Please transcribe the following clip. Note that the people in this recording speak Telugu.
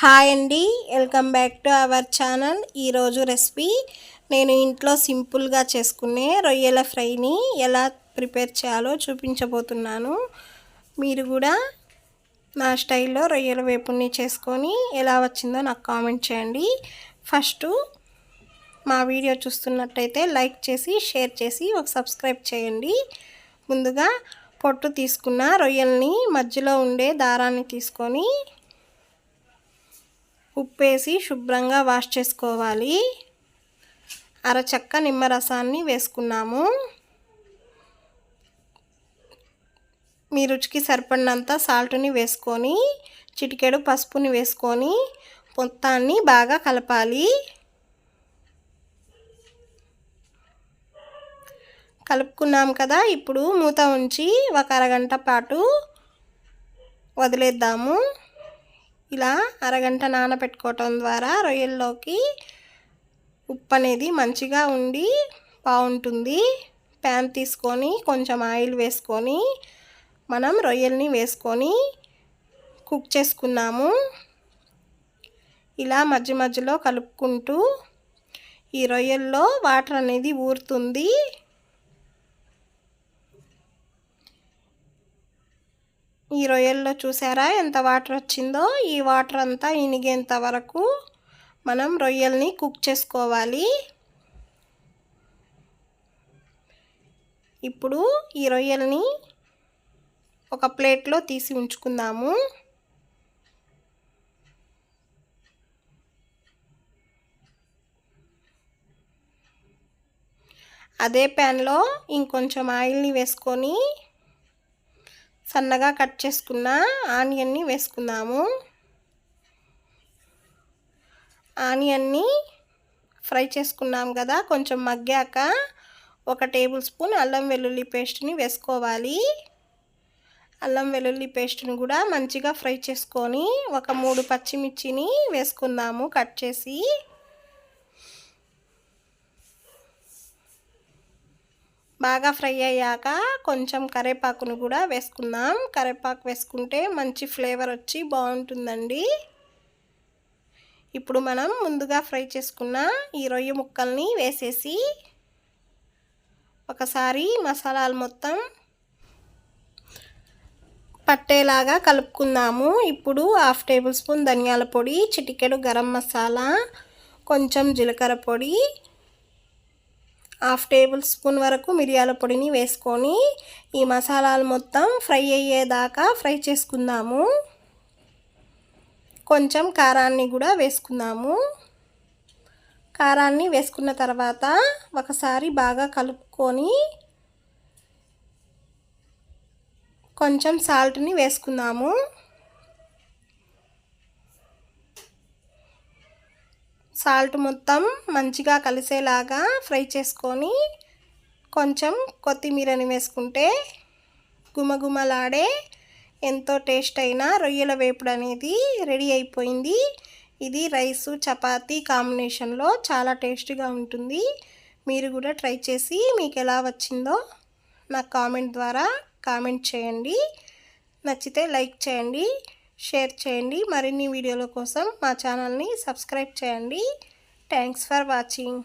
హాయ్ అండి. Welcome back to our channel. ఈరోజు రెసిపీ నేను ఇంట్లో సింపుల్గా చేసుకునే రొయ్యల ఫ్రైని ఎలా ప్రిపేర్ చేయాలో చూపించబోతున్నాను. మీరు కూడా నా స్టైల్లో రొయ్యల వేపుని చేసుకొని ఎలా వచ్చిందో నాకు కామెంట్ చేయండి. ఫస్ట్ మా వీడియో చూస్తున్నట్టయితే లైక్ చేసి షేర్ చేసి ఒక సబ్స్క్రైబ్ చేయండి. ముందుగా పొట్టు తీసుకున్న రొయ్యల్ని మధ్యలో ఉండే దారాన్ని తీసుకొని ఉప్పేసి శుభ్రంగా వాష్ చేసుకోవాలి. అరచక్క నిమ్మరసాన్ని వేసుకున్నాము. మీ రుచికి సరిపడినంత సాల్ట్ని వేసుకొని చిటికెడు పసుపుని వేసుకొని మొత్తాన్ని బాగా కలపాలి. కలుపుకున్నాం కదా ఇప్పుడు మూత ఉంచి ఒక అరగంట పాటు వదిలేద్దాము. ఇలా అరగంట నానబెట్టుకోవటం ద్వారా రొయ్యల్లోకి ఉప్పు అనేది మంచిగా ఉండి బాగుంటుంది. ప్యాన్ తీసుకొని కొంచెం ఆయిల్ వేసుకొని మనం రొయ్యల్ని వేసుకొని కుక్ చేసుకున్నాము. ఇలా మధ్య మధ్యలో కలుపుకుంటూ ఈ రొయ్యల్లో వాటర్ అనేది ఊరుతుంది. ఈ రొయ్యల్లో చూసారా ఎంత వాటర్ వచ్చిందో? ఈ వాటర్ అంతా ఇనిగేంత వరకు మనం రొయ్యల్ని కుక్ చేసుకోవాలి. ఇప్పుడు ఈ రొయ్యల్ని ఒక ప్లేట్లో తీసి ఉంచుకుందాము. అదే ప్యాన్లో ఇంకొంచెం ఆయిల్ని వేసుకొని సన్నగా కట్ చేసుకున్న ఆనియన్ని వేసుకుందాము. ఆనియన్ని ఫ్రై చేసుకున్నాం కదా కొంచెం మగ్గాక ఒక టేబుల్ స్పూన్ అల్లం వెల్లుల్లి పేస్ట్ని వేసుకోవాలి. అల్లం వెల్లుల్లి పేస్ట్ని కూడా మంచిగా ఫ్రై చేసుకొని ఒక మూడు పచ్చిమిర్చిని వేసుకుందాము కట్ చేసి. బాగా ఫ్రై అయ్యాక కొంచెం కరేపాకును కూడా వేసుకుందాం. కరేపాకు వేసుకుంటే మంచి ఫ్లేవర్ వచ్చి బాగుంటుందండి. ఇప్పుడు మనం ముందుగా ఫ్రై చేసుకున్న ఈ రొయ్య ముక్కల్ని వేసేసి ఒకసారి మసాలాలు మొత్తం పట్టేలాగా కలుపుకుందాము. ఇప్పుడు హాఫ్ టేబుల్ స్పూన్ ధనియాల పొడి చిటికెడు గరం మసాలా కొంచెం జీలకర్ర పొడి హాఫ్ టేబుల్ స్పూన్ వరకు మిరియాల పొడిని వేసుకొని ఈ మసాలాలు మొత్తం ఫ్రై అయ్యేదాకా ఫ్రై చేసుకుందాము. కొంచెం కారాన్ని కూడా వేసుకుందాము. కారాన్ని వేసుకున్న తర్వాత ఒకసారి బాగా కలుపుకొని కొంచెం సాల్ట్ని వేసుకుందాము. సాల్ట్ మొత్తం మంచిగా కలిసేలాగా ఫ్రై చేసుకొని కొంచెం కొత్తిమీరని వేసుకుంటే గుమగుమలాడే ఎంతో టేస్ట్ అయిన రొయ్యల వేపుడు అనేది రెడీ అయిపోయింది. ఇది రైసు చపాతీ కాంబినేషన్లో చాలా టేస్టీగా ఉంటుంది. మీరు కూడా ట్రై చేసి మీకు ఎలా వచ్చిందో నాకు కామెంట్ ద్వారా కామెంట్ చేయండి. నచ్చితే లైక్ చేయండి. షేర్ చేయండి. మరిన్ని వీడియోల కోసం మా ఛానల్ని సబ్స్క్రైబ్ చేయండి. Thanks for watching.